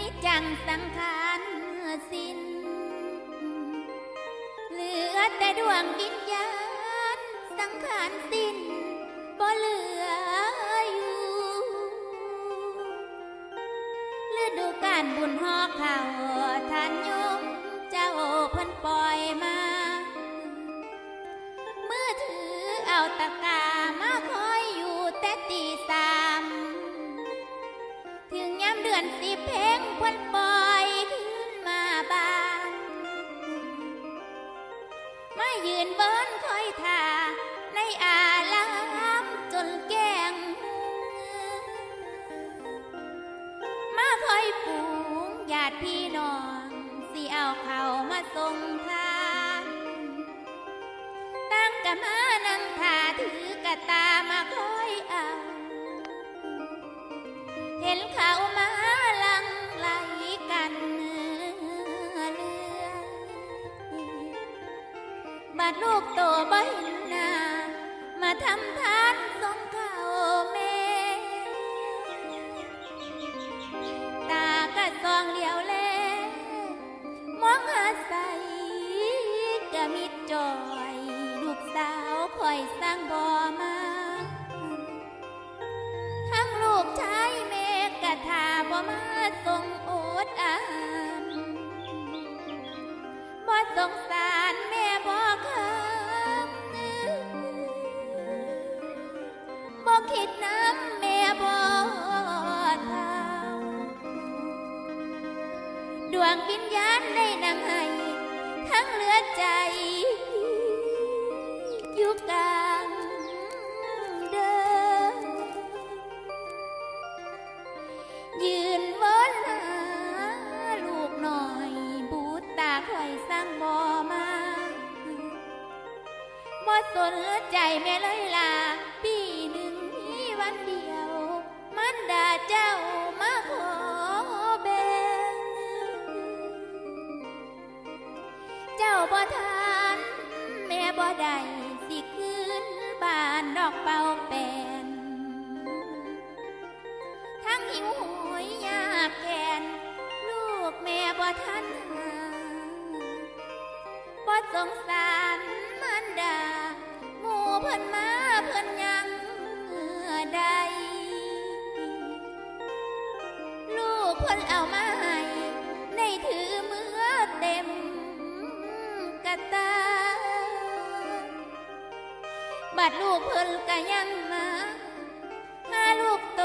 นิจจังสังขารสิ้น เหลือแต่ดวงวิญญาณสังขารสิ้นบ่เหลืออยู่ฤดูการบุญหอเขาท่านยมเจ้าเพิ่นปล่อยมา เมื่อถือเอาตะ อนสิเพลงเพิ่นปล่อยขึ้นมาบ้างมายืนเบิ้นคอยท่าในอาลามจนแกงมาคอยปูงญาติพี่น้องสิเอาเขามาส่งทานตั้งกะมานั่งท่าถือกะตามาคอยเอาเห็นเขา ดลูกโตบ่เห็นหน้ามาทำทานสงเขาแม่ตากะซองเหลียวแลมองหาใสกะมิดจอย ลูกสาวคอยสร้างบ่อมา ทั้งลูกชายแม่กะทาบ่มาส่งโอดอานบ่สงสาร ดวงวิญญาณได้นั่งให้ทั้งเหลือใจ อยู่กลางเดินยืนวนหาลูกหน่อยบูตตาคอยสร้างบ่มาบ่สนใจแม่เลยล่ะปีหนึ่งมีวันเดียว มันด่าเจ้า บ่ได้สิคืนบ้านดอกเป่าแปนทั้งหิวโหยยากแค้นลูกแม่บ่ทันหาบ่สงสารมันดาหมู่เพิ่นมาเพิ่นยังใดลูกเพิ่นเอามา บาดลูกเพิ่นก็ยังมาถ้าลูกโต